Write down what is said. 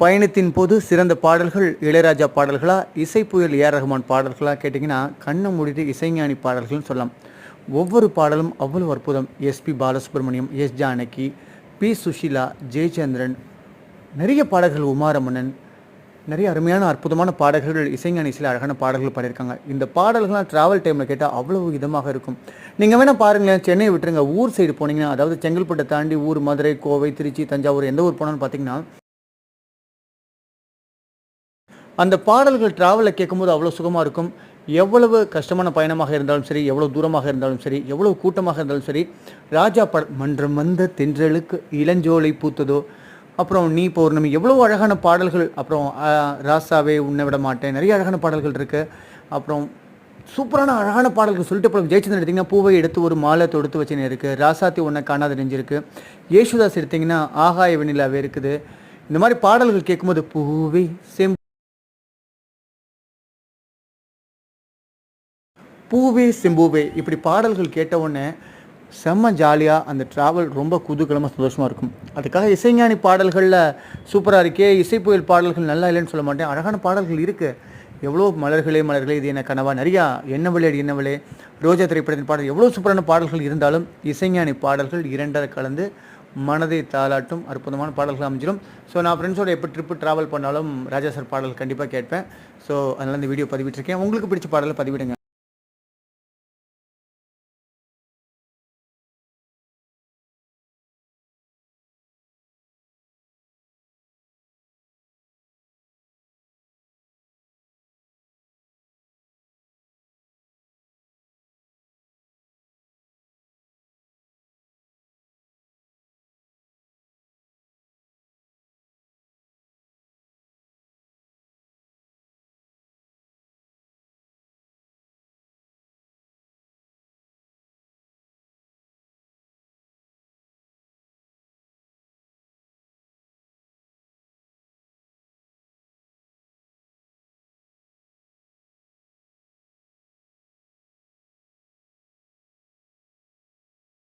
பயணத்தின் போது சிறந்த பாடல்கள் இளையராஜா பாடல்களா இசை புயல் ஏஆர் ரஹ்மான் பாடல்களா கேட்டிங்கன்னா கண்ணை மூடிட்டு இசைஞானி பாடல்கள்னு சொல்லலாம். ஒவ்வொரு பாடலும் அவ்வளவு அற்புதம். S P Balasubrahmanyam S Janaki P Susheela Jayachandran நிறைய பாடல்கள் உமாரமணன் நிறைய அருமையான அற்புதமான பாடல்கள் இசைஞானி சில அழகான பாடல்கள் பாடியிருக்காங்க. இந்த பாடல்கள்லாம் ட்ராவல் டைமில் கேட்டால் அவ்வளோ இதமாக இருக்கும். நீங்கள் வேணால் பாருங்களேன் சென்னையை விட்டுருங்க. ஊர் சைடு போனீங்கன்னா அதாவது செங்கல்பட்டை தாண்டி ஊர் மதுரை கோவை திருச்சி தஞ்சாவூர் எந்த ஊர் போனாலும் பார்த்தீங்கன்னா அந்த பாடல்கள் ட்ராவலில் கேட்கும்போது அவ்வளோ சுகமாக இருக்கும். எவ்வளவு கஷ்டமான பயணமாக இருந்தாலும் சரி எவ்வளோ தூரமாக இருந்தாலும் சரி எவ்வளோ கூட்டமாக இருந்தாலும் சரி ராஜா பட மன்றம் வந்த தென்றலுக்கு இளஞ்சோலை பூத்ததோ அப்புறம் நீ பௌர்ணமி எவ்வளோ அழகான பாடல்கள் அப்புறம் ராசாவே உன்னை விட மாட்டேன் நிறைய அழகான பாடல்கள் இருக்குது அப்புறம் சூப்பரான அழகான பாடல்கள் சொல்லிட்டு அப்புறம் ஜெயச்சந்திரன் எடுத்திங்கன்னா பூவை எடுத்து ஒரு மாலை தொடுத்து வச்சுன்னு இருக்குது ராசாத்தி ஒன்றை காணாத நெஞ்சிருக்கு. யேசுதாஸ் எடுத்திங்கன்னா ஆகாய வெண்ணிலாவே இருக்குது. இந்த மாதிரி பாடல்கள் கேட்கும்போது பூவே செம் பூவே செம்பூவே. இப்படி பாடல்கள் கேட்டவுடனே செம்ம ஜாலியாக அந்த ட்ராவல் ரொம்ப குதூகலமாக சந்தோஷமாக இருக்கும். அதுக்காக இசைஞானி பாடல்களில் சூப்பராக இருக்கே இசைப்புயல் பாடல்கள் நல்லா இல்லைன்னு சொல்ல மாட்டேன். அழகான பாடல்கள் இருக்குது எவ்வளோ மலர்களே மலர்களே இது என்ன கனவா? நிறையா என்னவளே என்ன என்னவளே ரோஜா திரைப்படத்தின் பாடல் எவ்வளோ சூப்பரான பாடல்கள் இருந்தாலும் இசைஞானி பாடல்கள் இரண்டரை கலந்து மனதை தாளாட்டும். அற்புதமான பாடல்கள் அமைஞ்சிடும் ஸோ நான் ஃப்ரெண்ட்ஸோட எப்போ ட்ரிப்பு ட்ராவல் பண்ணாலும் ராஜா சார் பாடல் கண்டிப்பாக கேட்பேன். ஸோ அதனால் இந்த வீடியோ பதிவிட்டிருக்கேன். உங்களுக்கு பிடிச்ச பாடலை பதிவிடுங்க.